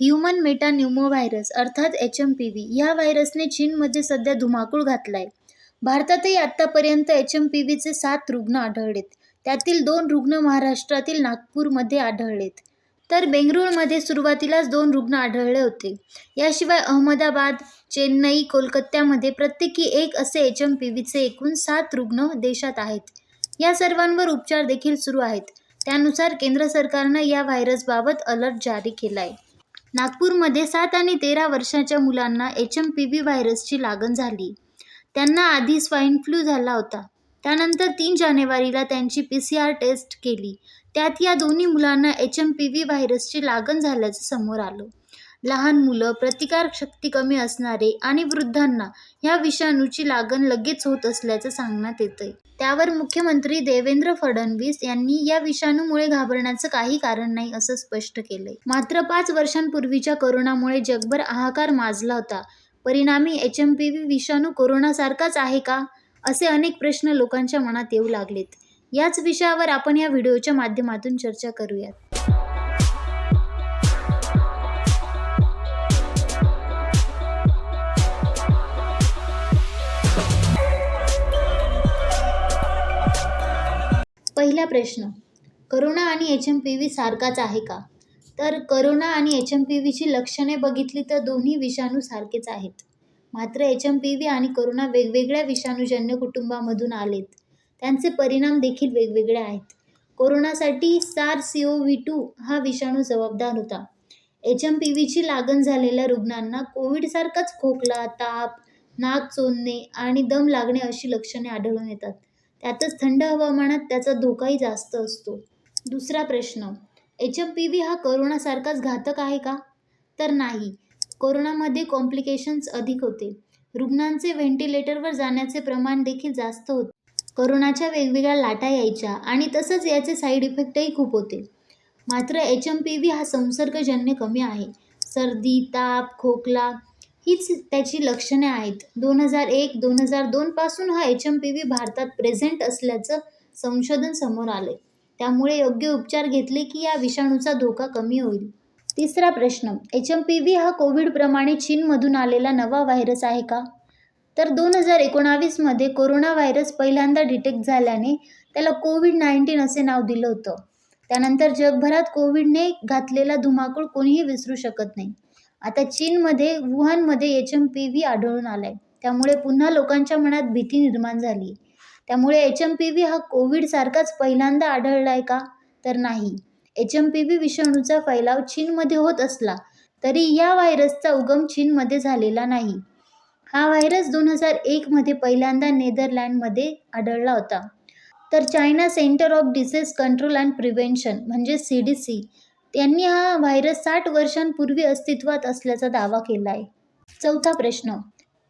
Human meta pneumo virus अर्थात H M P V या व्हायरसने चीनमध्ये सध्या धुमाकूळ घातलाय. भारतातही आतापर्यंत एच एम पी व्हीचे सात रुग्ण आढळलेत. त्यातील दोन रुग्ण महाराष्ट्रातील नागपूरमध्ये आढळलेत. तर बेंगळुरूमध्ये सुरुवातीलाच दोन रुग्ण आढळले होते. याशिवाय अहमदाबाद, चेन्नई, कोलकात्यामध्ये प्रत्येकी एक असे एच एम पी व्हीचे एकूण सात रुग्ण देशात आहेत. या सर्वांवर उपचार देखील सुरू आहेत. त्यानुसार केंद्र सरकारनं या व्हायरसबाबत अलर्ट जारी केला आहे नागपूरमध्ये सात आणि तेरा वर्षांच्या मुलांना एच एम पी व्ही व्हायरसची लागण झाली. त्यांना आधी स्वाईन फ्लू झाला होता. त्यानंतर तीन जानेवारीला त्यांची पी सी आर टेस्ट केली. त्यात या दोन्ही मुलांना एच एम पी व्ही व्हायरसची लागण झाल्याचं समोर आलं. लहान मुलं, प्रतिकारशक्ती कमी असणारे आणि वृद्धांना या विषाणूची लागण लगेच होत असल्याचं सांगण्यात येतंय. त्यावर मुख्यमंत्री देवेंद्र फडणवीस यांनी या विषाणूमुळे घाबरण्याचं काही कारण नाही असं स्पष्ट केलंय. मात्र पाच वर्षांपूर्वीच्या कोरोनामुळे जगभर हाहाकार माजला होता. परिणामी एच एम पी व्ही विषाणू कोरोनासारखाच आहे का? असे अनेक प्रश्न लोकांच्या मनात येऊ लागलेत. याच विषयावर आपण या व्हिडिओच्या माध्यमातून चर्चा करूयात. पहिला प्रश्न करोना आणि एच एम पी व्ही सारखाच आहे का? तर करोना आणि एच एम पी व्हीची लक्षणे बघितली तर दोन्ही विषाणू सारखेच आहेत. मात्र एच एम पी व्ही आणि करोना वेगवेगळ्या विषाणूजन्य कुटुंबामधून आलेत. त्यांचे परिणाम देखील वेगवेगळे आहेत. कोरोनासाठी सार सी ओ व्ही टू हा विषाणू जबाबदार होता. एच एम पी व्हीची लागण झालेल्या रुग्णांना कोविडसारखाच खोकला, ताप, नाक चोंदणे आणि दम लागणे अशी लक्षणे आढळून येतात. त्यातच थंड हवामानात त्याचा धोकाही जास्त असतो. दुसरा प्रश्न एच एम पी व्ही हा करोनासारखाच घातक आहे का? तर नाही. कोरोनामध्ये कॉम्प्लिकेशन्स अधिक होते. रुग्णांचे व्हेंटिलेटरवर जाण्याचे प्रमाण देखील जास्त होते. करोनाच्या वेगवेगळ्या लाटा यायच्या आणि तसंच याचे साईड इफेक्टही खूप होते. मात्र एच एम पी व्ही हा संसर्गजन्य कमी आहे. सर्दी, ताप, खोकला हीच त्याची लक्षणे आहेत. दोन हजार एक दोन हजार दोन पासून हा एच एम पी व्ही भारतात प्रेझेंट असल्याचं संशोधन समोर आले त्यामुळे योग्य उपचार घेतले की या विषाणूचा धोका कमी होईल. तिसरा प्रश्न एच एम पी व्ही हा कोविडप्रमाणे चीनमधून आलेला नवा व्हायरस आहे का? तर दोन हजार एकोणावीसमध्ये कोरोना व्हायरस पहिल्यांदा डिटेक्ट झाल्याने त्याला कोविड नाईन्टीन असे नाव दिलं होतं. त्यानंतर जगभरात कोविडने घातलेला धुमाकूळ कोणीही विसरू शकत नाही. आता चीनमध्ये वुहानमध्ये एच एम पी व्ही आढळून आलाय. त्यामुळे पुन्हा लोकांच्या मनात भीती निर्माण झाली त्यामुळे एच एम पी व्ही हा कोविडसारखाच पहिल्यांदा आढळलाय का? तर नाही. एच एम पी व्ही विषाणूचा फैलाव चीनमध्ये होत असला तरी या व्हायरसचा उगम चीनमध्ये झालेला नाही. हा व्हायरस दोन हजार एकमध्ये पहिल्यांदा नेदरलँडमध्ये आढळला होता. तर China center of disease control and prevention म्हणजे सी डी सी यांनी हा व्हायरस साठ वर्षांपूर्वी अस्तित्वात असल्याचा दावा केला आहे चौथा प्रश्न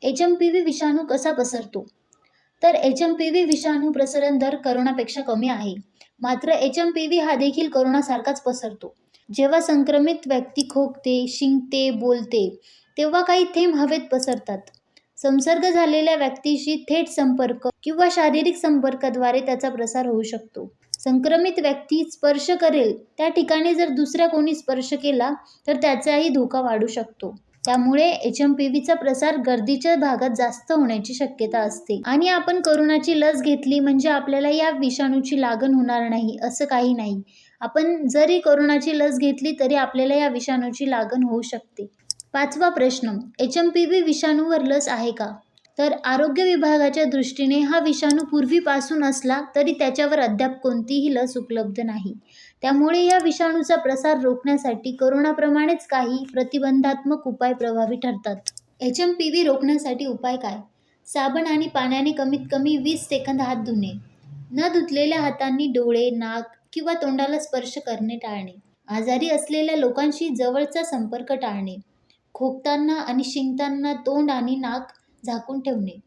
एच एम पी व्ही विषाणू कसा पसरतो? तर एच एम पी व्ही विषाणू प्रसरण दर करोनापेक्षा कमी आहे. मात्र एच एम पी व्ही हा देखील करोनासारखाच पसरतो. जेव्हा संक्रमित व्यक्ती खोकते, शिंकते, बोलते तेव्हा काही थेंब हवेत पसरतात. संसर्ग झालेल्या व्यक्तीशी थेट संपर्क किंवा शारीरिक संपर्काद्वारे त्याचा प्रसार होऊ शकतो. संक्रमित व्यक्ती स्पर्श करेल त्या ठिकाणी जर दुसऱ्या कोणी स्पर्श केला तर त्याचाही धोका वाढू शकतो. त्यामुळे एच एम पी व्हीचा प्रसार गर्दीच्या भागात जास्त होण्याची शक्यता असते. आणि आपण करोनाची लस घेतली म्हणजे आपल्याला या विषाणूची लागण होणार नाही असं काही नाही. आपण जरी करोनाची लस घेतली तरी आपल्याला या विषाणूची लागण होऊ शकते. पाचवा प्रश्न एच एम पी व्ही विषाणूवर लस आहे का? तर आरोग्य विभागाच्या दृष्टीने हा विषाणू पूर्वीपासून असला तरी त्याच्यावर अद्याप कोणतीही लस उपलब्ध नाही. त्यामुळे या विषाणूचा प्रसार रोखण्यासाठी कोरोनाप्रमाणेच काही प्रतिबंधात्मक उपाय प्रभावी ठरतात. एच एम पी व्ही रोखण्यासाठी उपाय काय? साबण आणि पाण्याने कमीत कमी वीस सेकंद हात धुणे. न धुतलेल्या हातांनी डोळे, नाक किंवा तोंडाला स्पर्श करणे टाळणे. आजारी असलेल्या लोकांशी जवळचा संपर्क टाळणे. खोकताना आणि शिंकताना तोंड आणि नाक झाकून ठेवणे.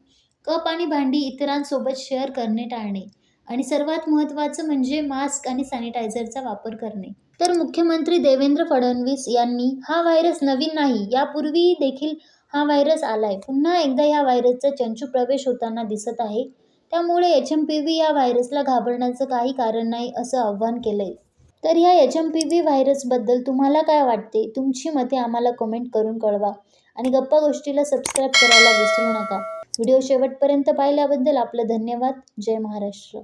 कप आणि भांडी इतरांसोबत शेअर करणे टाळणे. आणि सर्वात महत्त्वाचं म्हणजे मास्क आणि सॅनिटायझरचा वापर करणे. तर मुख्यमंत्री देवेंद्र फडणवीस यांनी हा व्हायरस नवीन नाही यापूर्वी देखील हा व्हायरस आलाय. पुन्हा एकदा या व्हायरसचा चंचू प्रवेश होताना दिसत आहे. त्यामुळे एच एम पी व्ही या व्हायरसला घाबरण्याचं काही कारण नाही असं आवाहन केलंय. तर ह्या एच एम पी व्ही व्हायरसबद्दल तुम्हाला काय वाटते तुमची मते आम्हाला कमेंट करून कळवा आणि गप्पा गोष्टीला सबस्क्राईब करायला विसरू नका. व्हिडिओ शेवटपर्यंत पाहिल्याबद्दल आपलं धन्यवाद. जय महाराष्ट्र.